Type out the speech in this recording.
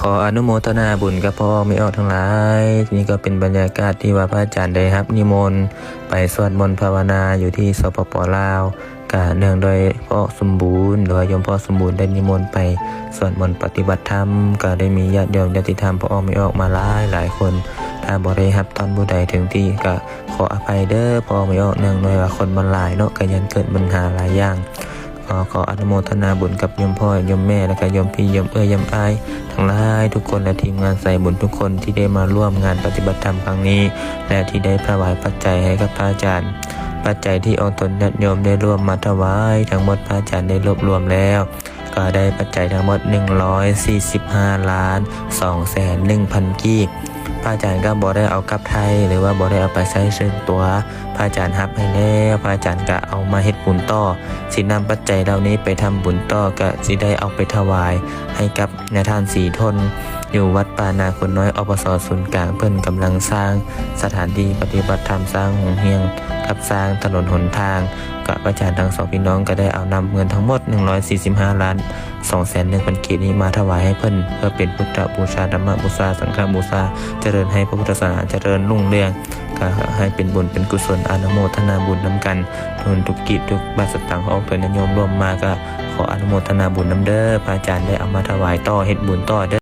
ขออนุโมทนาบุญกับพ่อไม่ออกทั้งหลาย นี่ก็เป็นบรรยากาศที่ว่าพระอาจารย์ได้ครับ นิมนต์ไปสวดมนต์ภาวนาอยู่ที่สปปลาวกะเนื่องโดยพ่อสมบูรณ์หรือว่าโยมพ่อสมบูรณ์ได้นิมนต์ไปสวดมนต์ปฏิบัติธรรม ก็ได้มีญาติโยมญาติธรรมพ่อไม่ออกมาหลายหลายคนถ้าบ่ได้รับตอนผู้ใดถึงที่ก็ขออภัยเด้อพ่อไม่ออกเนื่องโดยว่าคนมันหลายเนาะก็ยันเกิดปัญหาหลายอย่าง ขอขออนุโมทนาบุญกับยมพ่อยมแม่และก็ยมพี่ยมเอ้ยยมอายทั้งหลายทุกคนและทีมงานใส่บุญทุกคนที่ได้มาร่วมงานปฏิบัติธรรมครั้งนี้ และที่ได้ถวายปัจจัยให้กับพระอาจารย์ ปัจจัยที่องค์ตนญาติโยมได้ร่วมมาถวายทั้งหมดพระอาจารย์ได้รวบรวมแล้วก็ได้ปัจจัยทั้งหมด 145 ล้าน2แสน1,000 กีบ ระอาจารย์ก็บ่ได้เอากลับไทย หรือว่าบ่ได้เอาไปใช้เชิญตัว พระอาจารย์รับให้แล้วพระอาจารย์ก็เอามาเฮ็ดบุญต่อสินำปัจจัยเหล่านี้ไปทำบุญต่อก็สิได้เอาไปถวาย ให้กับนายทานสีทน อยู่วัดป่านาคนน้อยอปสศูนย์กลางเพิ่นกำลังสร้าง สถานที่ปฏิบัติธรรมสร้างหงเฮียงกับสร้างถนนหนทาง ก็พระอาจารย์ทั้งสองพี่น้องก็ได้เอานำเงินทั้งหมด 145 ล้าน2แสนหนึ่งพันกีบนี้มาถวายให้เพิ่นเพื่อเป็นพุทธบูชาธรรมบูชาสังฆบูชาเจริญให้พระพุทธศาสนาเจริญรุ่งเรืองก็ให้เป็นบุญเป็นกุศลอนุโมทนาบุญนำกันทุนทุกกิจทุกบาสตางค์ของเพิ่อนญาติโยมร่วมมาก็ขออนุโมทนาบุญนำเด้อพระอาจารย์ได้เอามาถวายต่อเฮ็ดบุญต่อเด้อ